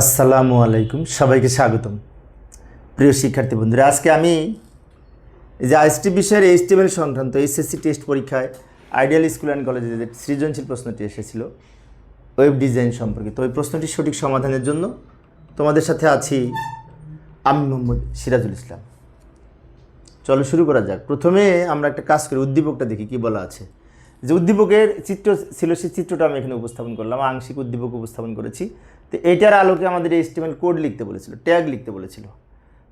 আসসালামু আলাইকুম, সবাইকে স্বাগতম। প্রিয় শিক্ষার্থী বন্ধুরা, আজকে আমি যে আইএসটি বিষয়ের এইচটিএমএল সংক্রান্ত এইচএসসি টেস্ট পরীক্ষায় আইডিয়াল স্কুল অ্যান্ড কলেজে যে সৃজনশীল প্রশ্নটি এসেছিল, ওয়েব ডিজাইন সম্পর্কে তো ওই প্রশ্নটির সঠিক সমাধানের জন্য তোমাদের সাথে আছি আমি মোহাম্মদ সিরাজুল ইসলাম। চলো শুরু করা যাক। প্রথমে আমরা একটা কাজ করি, উদ্দীপকটা দেখি কি বলা আছে। যে উদ্দীপকের চিত্র ছিল, সেই চিত্রটা আমি এখানে উপস্থাপন করলাম, আংশিক উদ্দীপক উপস্থাপন করেছি। তো এইটার আলোকে আমাদের এস্টিমেল কোড লিখতে বলেছিল ট্যাগ লিখতে বলেছিল।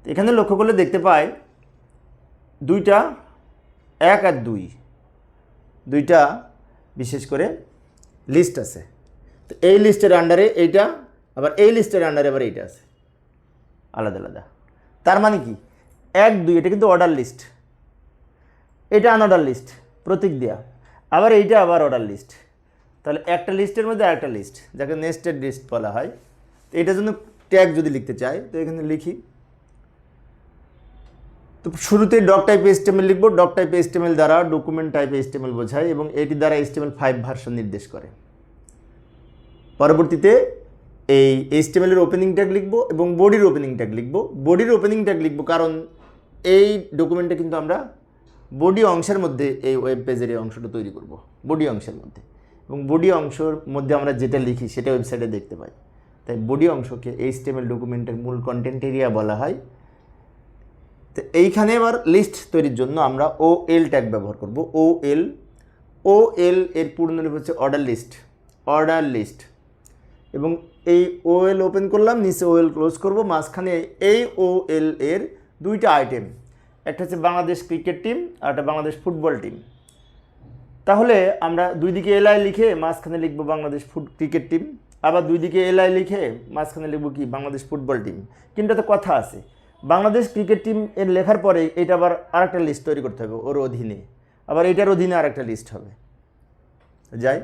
তো এখানে লক্ষ্য করলে দেখতে পাই, দুইটা এক আর দুই, দুইটা বিশেষ করে লিস্ট আছে। তো এই লিস্টের আন্ডারে এইটা, আবার এই লিস্টের আন্ডারে আবার এইটা আছে। আলাদা আলাদা। তার মানে কি? এক, দুই, এটা কিন্তু অর্ডার লিস্ট এটা আনঅর্ডার লিস্ট প্রতীক দেয়া। আবার এইটা আবার অর্ডার লিস্ট তাহলে একটা লিস্টের মধ্যে আরেকটা লিস্ট, যাকে নেস্টেড লিস্ট বলা হয়। তো এটার জন্য ট্যাগ যদি লিখতে চাই, তো এখানে লিখি। তো শুরুতে ডক টাইপ এস্টেমেল লিখব ডক টাইপ এস্টেমেল দ্বারা ডকুমেন্ট টাইপ এস্টেমেল বোঝায় এবং এটি দ্বারা এস্টেমেল ফাইভ ভার্সন নির্দেশ করে। পরবর্তীতে এই এইচটিএমএলের ওপেনিং ট্যাগ লিখব এবং বডির ওপেনিং ট্যাগ লিখব। বডির ওপেনিং ট্যাগ লিখব কারণ এই ডকুমেন্টে কিন্তু আমরা বডি অংশের মধ্যে এই ওয়েব পেজের এই অংশটা তৈরি করব। বডি অংশের মধ্যে। এবং বডি অংশের মধ্যে আমরা যেটা লিখি সেটা ওয়েবসাইটে দেখতে পাই। তাই বডি অংশকে এইচটিএমএল ডকুমেন্টের মূল কন্টেন্ট এরিয়া বলা হয়। তো এইখানে এবার লিস্ট তৈরির জন্য আমরা ও এল ট্যাগ ব্যবহার করব। ও এল ও এল এর পূর্ণরূপ হচ্ছে অর্ডার লিস্ট অর্ডার লিস্ট এবং এই ও এল ওপেন করলাম, নিচে ও এল ক্লোজ করব, মাঝখানে এই ও এল এর দুইটা আইটেম একটা হচ্ছে বাংলাদেশ ক্রিকেট টিম আর একটা বাংলাদেশ ফুটবল টিম তাহলে আমরা দুই দিকে এলআই লিখে মাঝখানে লিখব বাংলাদেশ ফুট ক্রিকেট টিম, আবার দুই দিকে এলআই লিখে মাঝখানে লিখব কি বাংলাদেশ ফুটবল টিম। কিন্তু তো কথা আছে। বাংলাদেশ ক্রিকেট টিম এর লেখার পরে এটা আবার আরেকটা লিস্ট তৈরি করতে হবে ওর অধীনে। আবার এটার অধীনে আরেকটা লিস্ট হবে। যাই,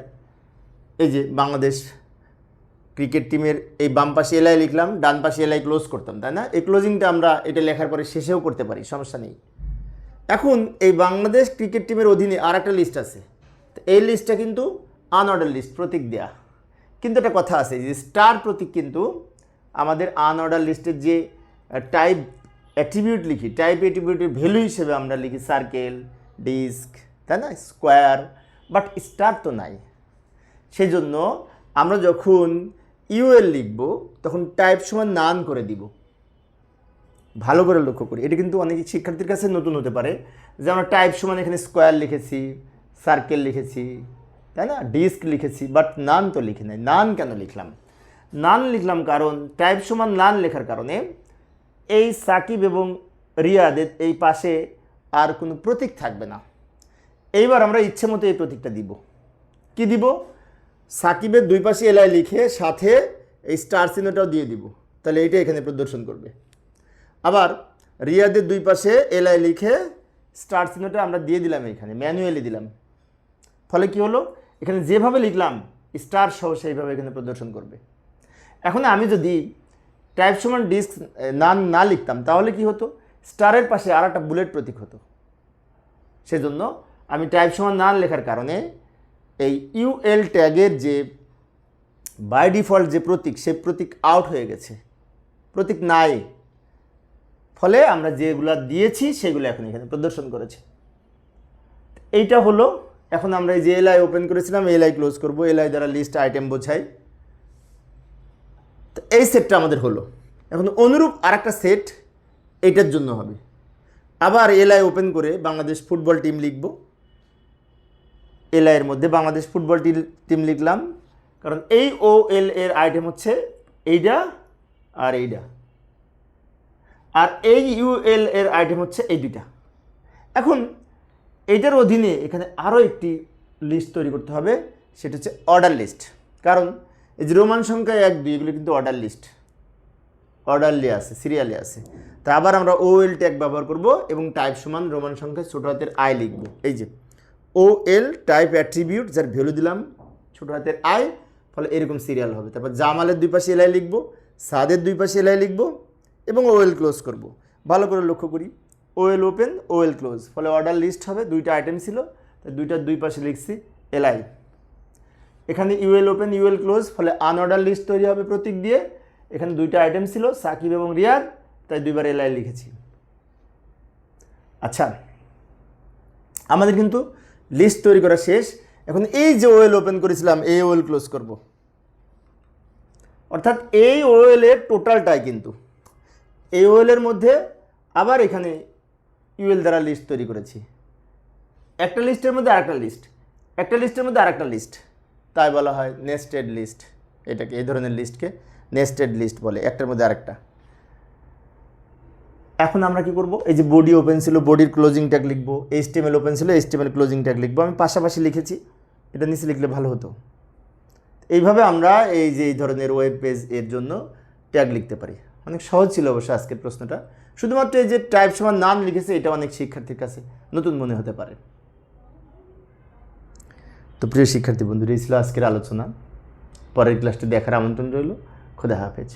এই যে বাংলাদেশ ক্রিকেট টিমের এই বাম পাশে এলআই লিখলাম, ডান পাশে এলআই ক্লোজ করতাম, তাই না? এই ক্লোজিংটা আমরা এটা লেখার পরে শেষেও করতে পারি, সমস্যা নেই। এখন এই বাংলাদেশ ক্রিকেট টিমের অধীনে আর একটা লিস্ট আছে। তো এই লিস্টটা কিন্তু আনঅর্ডার লিস্ট প্রতীক দেয়া। কিন্তু একটা কথা আছে যে স্টার প্রতীক কিন্তু আমাদের আনঅর্ডার লিস্টের যে টাইপ অ্যাট্রিবিউট লিখি টাইপ অ্যাট্রিবিউটের ভ্যালু হিসেবে আমরা লিখি সার্কেল ডিস্ক তাই না? স্কোয়ার বাট স্টার তো নাই। সেই জন্য আমরা যখন ইউএল লিখব, তখন টাইপ সমান নান করে দিব। ভালো করে লক্ষ্য করি। এটা কিন্তু অনেক শিক্ষার্থীর কাছে নতুন হতে পারে। যে আমরা টাইপ সমান এখানে স্কোয়ার লিখেছি সার্কেল লিখেছি, তাই না? ডিস্ক লিখেছি বাট নান তো লিখে নাই। নান কেন লিখলাম? নান লিখলাম কারণ টাইপ সমান নান লেখার কারণে এই সাকিব এবং রিয়াদের এই পাশে আর কোনো প্রতীক থাকবে না। এইবার আমরা ইচ্ছে মতো এই প্রতীকটা দিব। কি দিব? সাকিবের দুই পাশে এলআই লিখে সাথে এই স্টার চিহ্নটাও দিয়ে দিব। তাহলে এইটা এখানে প্রদর্শন করবে। আবার রিয়াদের দুই পাশে এলআই লিখে স্টার চিহ্নটা আমরা দিয়ে দিলাম এখানে, ম্যানুয়ালি দিলাম। ফলে কি হলো? এখানে যেভাবে লিখলাম, স্টার সহ সেইভাবে এখানে প্রদর্শন করবে। এখন আমি যদি টাইপ সমান ডিস্ক না না লিখতাম, তাহলে কি হতো? স্টারের পাশে আর একটা বুলেট প্রতীক হতো। সেজন্য আমি টাইপ সমান না লেখার কারণে এই ইউএল ট্যাগের যে বাই ডিফল্ট যে প্রতীক, সে প্রতীক আউট হয়ে গেছে। প্রতীক নাই। ফলে আমরা যেগুলো দিয়েছি সেগুলো এখন এখানে প্রদর্শন করেছে। এইটা হলো, এখন আমরা এই যে এলআই ওপেন করেছিলাম এলআই ক্লোজ করব এলআই দ্বারা লিস্ট আইটেম বোঝাই। তো এই সেটটা আমাদের হলো। এখন অনুরূপ আর একটা সেট এইটার জন্য হবে। আবার এলআই ওপেন করে বাংলাদেশ ফুটবল টিম লিখব। এলআইয়ের মধ্যে বাংলাদেশ ফুটবল টিম লিখলাম। কারণ এই ও এল এর আইটেম হচ্ছে এইটা আর এইটা আর এই ইউএল এর আইটেম হচ্ছে এই দুইটা। এখন এইটার অধীনে এখানে আরও একটি লিস্ট তৈরি করতে হবে, সেটা হচ্ছে অর্ডার লিস্ট কারণ এই যে রোমান সংখ্যা এক, দুই, এগুলো কিন্তু অর্ডার লিস্ট অর্ডারলি আছে সিরিয়ালে আছে। তা আবার আমরা ওএল ট্যাগ ব্যবহার করব এবং টাইপ সমান রোমান সংখ্যা ছোটো হাতের আই লিখব। এই যে ও এল টাইপ অ্যাট্রিবিউট যার ভ্যালু দিলাম ছোটো হাতের আই ফলে এরকম সিরিয়াল হবে। তারপর জামালের দুই পাশে এলআই লিখব, সাদের দুই পাশে এলআই লিখব এবং ওয়েল ক্লোজ করব। ভালো করে লক্ষ্য করি। ওয়েল ওপেন ওয়েল ক্লোজ ফলে অর্ডার লিস্ট হবে, দুইটা আইটেম ছিল। তাই দুইটার দুই পাশে লিখছি এলআই এখানে ইউএল ওপেন ইউএল ক্লোজ ফলে আনঅর্ডার লিস্ট তৈরি হবে প্রতীক দিয়ে। এখানে দুইটা আইটেম ছিল, সাকিব এবং রিয়াদ, তাই দুইবার এলআই লিখেছি। আচ্ছা আমাদের কিন্তু লিস্ট তৈরি করা শেষ। এখন এই যে ওয়েল ওপেন করেছিলাম, এই ওয়েল ক্লোজ করব। অর্থাৎ এই ওয়েলের টোটালটাই কিন্তু। এই ওয়েলের মধ্যে আবার এখানে ইউএল দ্বারা লিস্ট তৈরি করেছি। একটা লিস্টের মধ্যে আরেকটা লিস্ট একটা লিস্টের মধ্যে আরেকটা লিস্ট তাই বলা হয় নেস্টেড লিস্ট এটাকে এই ধরনের লিস্টকে নেস্টেড লিস্ট বলে। একটার মধ্যে আরেকটা। এখন আমরা কি করব? এই যে বডি ওপেন ছিল বডির ক্লোজিং ট্যাগ লিখব এইচটিএমএল ওপেন ছিল এইচটিএমএল ক্লোজিং ট্যাগ লিখব। আমি পাশাপাশি লিখেছি, এটা নিচে লিখলে ভালো হতো। এইভাবে আমরা এই যে এই ধরনের ওয়েব পেজ এর জন্য ট্যাগ লিখতে পারি। অনেক সহজ ছিল অবশ্য আজকের প্রশ্নটা। শুধুমাত্র এই যে টাইপ সমান নাম লিখেছে, এটা অনেক শিক্ষার্থীর কাছে নতুন মনে হতে পারে। তো প্রিয় শিক্ষার্থী বন্ধুরা, এই ছিল আজকের আলোচনা। পরের ক্লাসটি দেখার আমন্ত্রণ রইল। খোদা হাফেজ।